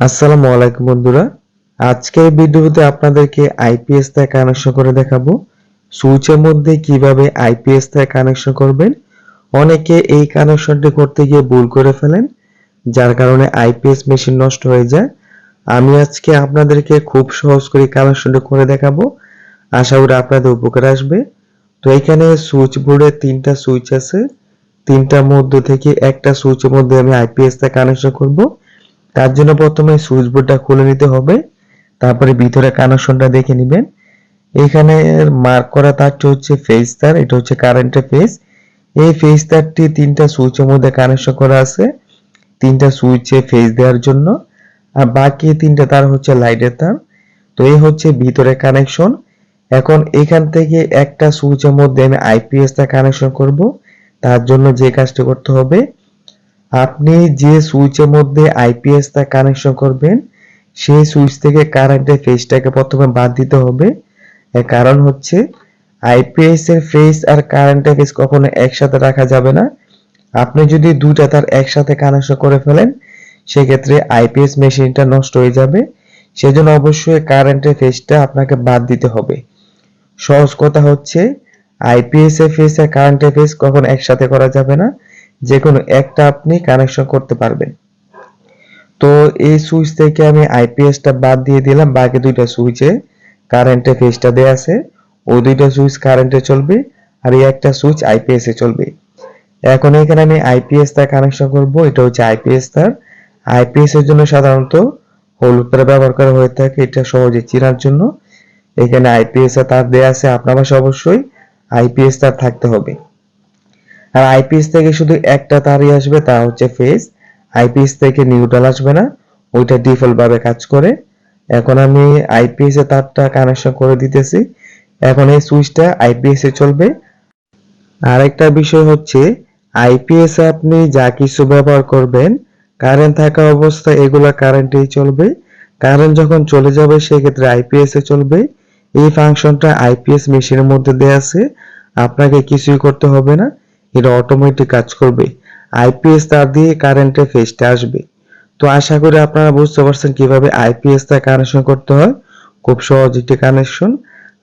আসসালামু আলাইকুম বন্ধুরা। আজকে এই ভিডিওতে আপনাদেরকে আইপিএস থেকে কানেকশন করে দেখাবো। সুইচের মধ্যে কীভাবে আইপিএস থেকে কানেকশন করবেন, অনেকে এই কানেকশনটি করতে গিয়ে ভুল করে ফেলেন, যার কারণে আইপিএস মেশিন নষ্ট হয়ে যায়। আমি আজকে আপনাদেরকে খুব সহজ করে কানেকশনটি করে দেখাবো। আশা করি আপনাদের উপকার আসবে। তো এখানে সুইচ বোর্ডে তিনটা সুইচ আছে। তিনটার মধ্যে থেকে একটা সুইচের মধ্যে আমি আইপিএস থেকে কানেকশন করব। তার জন্য প্রথমে সুইচ বোর্ডটা খুলে নিতে হবে। তারপরে ভিতরে কানেকশনটা দেখে নেবেন। এখানে মার্ক করা তারটি হচ্ছে ফেজ তার, এটা হচ্ছে কারেন্টের ফেজ এই ফেজ তারটি তিনটা সুইচের মধ্যে কানেকশন করা আছে। তিনটা সুইচে ফেজ দেওয়ার জন্য। আর বাকি তিনটা তার হচ্ছে লাইটের তার। তো এই হচ্ছে ভিতরে কানেকশন এখন এখান থেকে একটা সুইচের মধ্যে আমি আইপিএস টা কানেকশন করব। তার জন্য যে কাজটি করতে হবে আপনি যে সুইচের মধ্যে আইপিএস টা কানেকশন করবেন, সেই সুইচ থেকে কারেন্টের ফেজটাকে প্রথমে বাদ দিতে হবে। কারণ হচ্ছে আইপিএস এর ফেজ আর কারেন্টের ফেজ কখনো একসাথে রাখা যাবে না। আপনি যদি দুইটা তার একসাথে কানেকশন করে ফেলেন, সেক্ষেত্রে আইপিএস মেশিনটা নষ্ট হয়ে যাবে। সেজন্য অবশ্যই কারেন্টের ফেজটা আপনাকে বাদ দিতে হবে। সহজ কথা হচ্ছে আইপিএস এর ফেজ আর কারেন্টের ফেজ কখনো একসাথে করা যাবে না। যে কোনো একটা আপনি কানেকশন করতে পারবেন। তো এই সুইচ থেকে আমি আইপিএসটা বাদ দিয়ে দিলাম, বাকি দুইটা সুইচে কারেন্টে ফেজটা দেয়া আছে, ওই দুইটা সুইচ কারেন্টে চলবে আর এই একটা সুইচ আইপিএস চলবে। এখন এখানে আমি আইপিএস তার কানেকশন করব, এটা হচ্ছে আইপিএস তার। আইপিএস এর জন্য সাধারণত হলুদ তার ব্যবহার করা হয়ে থাকে, এটা সহজে চেনার জন্য। এখানে আইপিএস তার দেয়া আছে, আপনার অবশ্যই আইপিএস তার থাকতে হবে। আর আইপিএস থেকে শুধু একটা তারই আসবে, তা হচ্ছে ফেজ আইপিএস থেকে নিউট্রাল আসবে না, ওইটা ডিফল্ট ভাবে কাজ করে। এখন আমি আইপিএস এ তারটা কানেকশন করে দিতেছি। এখন এই সুইচটা আইপিএস এ চলবে। আরেকটা বিষয় হচ্ছে আইপিএস এ আপনি যা কিছু ব্যবহার করবেন কারেন্ট থাকা অবস্থায় এগুলা কারেন্টেই চলবে। কারেন্ট যখন চলে যাবে, সেক্ষেত্রে আইপিএস এ চলবে। এই ফাংশনটা আইপিএস মেশিনের মধ্যে দেয়া আছে। আপনাকে কিছুই করতে হবে না। এটা অটোমেটিক কাজ করবে। আইপিএস তার দিয়ে কারেন্টের ফেজটা আসবে। তো আশা করি আপনারা বুঝতে পারছেন কীভাবে আইপিএস তার কানেকশন করতে হয়। খুব সহজ একটি কানেকশন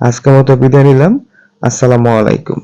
আজকের মতো বিদায় নিলাম। আসসালামু আলাইকুম।